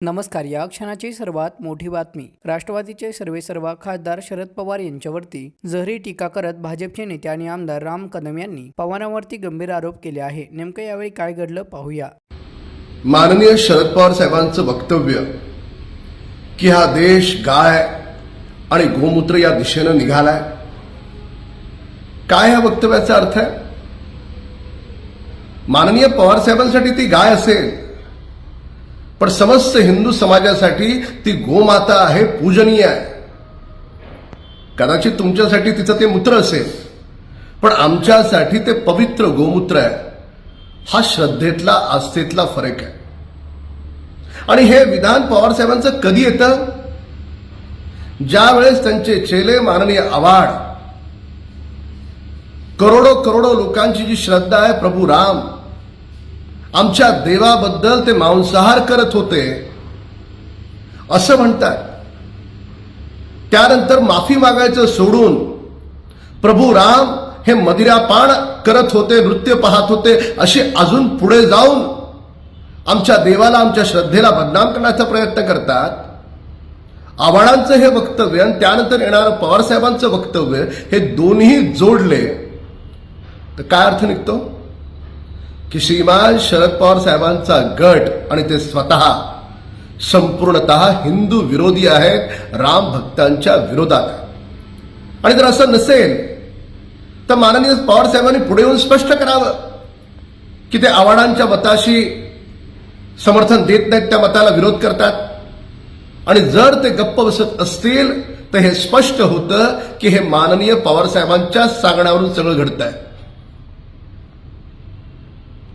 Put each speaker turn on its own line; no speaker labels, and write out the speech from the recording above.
नमस्कार या क्षणाची सर्वात मोठी बातमी. राष्ट्रवादीचे सर्वेसर्वा खासदार शरद पवार यांच्यावरती जहरी टीका करत भाजपचे नेते आणि आमदार राम कदम यांनी पवारांवरती गंभीर आरोप केले आहे. नेमकं यावेळी काय घडलं पाहूया.
माननीय शरद पवार साहेबांचं वक्तव्य की हा देश गाय आणि गोमूत्र या दिशेनं निघालाय? काय या वक्तव्याचा अर्थ आहे? माननीय पवार साहेबांसाठी ती गाय असेल पण समस्त हिंदू समाजासाठी ती गोमाता आहे पूजनीय आहे. कदाचित तुमच्यासाठी तिचं ते मूत्र असेल पण आमच्यासाठी ते पवित्र गोमूत्र आहे. हा श्रद्धेतला आस्थेतला फरक आहे. आणि हे विधान पवार साहेबांचं कधी येतं? ज्या वेळेस त्यांचे चेले माननीय आवाड करोडो करोडो लोकांची जी श्रद्धा आहे प्रभू राम आमच्या देवाबद्दल ते मांसाहार करत होते. असं म्हणतात. त्यानंतर माफी मागायचं सोडून प्रभू राम हे मदिरापान करत होते नृत्य पाहत होते असे अजून पुढे जाऊन आमच्या देवाला आमच्या श्रद्धेला बदनाम करण्याचा प्रयत्न करतात. आव्हाडांचं हे वक्तव्य आणि त्यानंतर येणारं पवारसाहेबांचं वक्तव्य हे दोन्ही जोडले. तर काय अर्थ निघतो? की श्रीमान शरद पवार साहेबांचा गट आणि ते स्वतः संपूर्णत हिंदू विरोधी आहेत राम भक्तांच्या विरोधात आणि जर असं नसेल तर माननीय पवार साहेबांनी पुढे येऊन स्पष्ट करावं की ते आव्हाडांच्या मताशी समर्थन देत नाहीत त्या मताला विरोध करतात. आणि जर ते गप्प बसत असतील तर हे स्पष्ट होतं की हे माननीय पवार साहेबांच्या सांगण्यावरून सगळं घडत आहे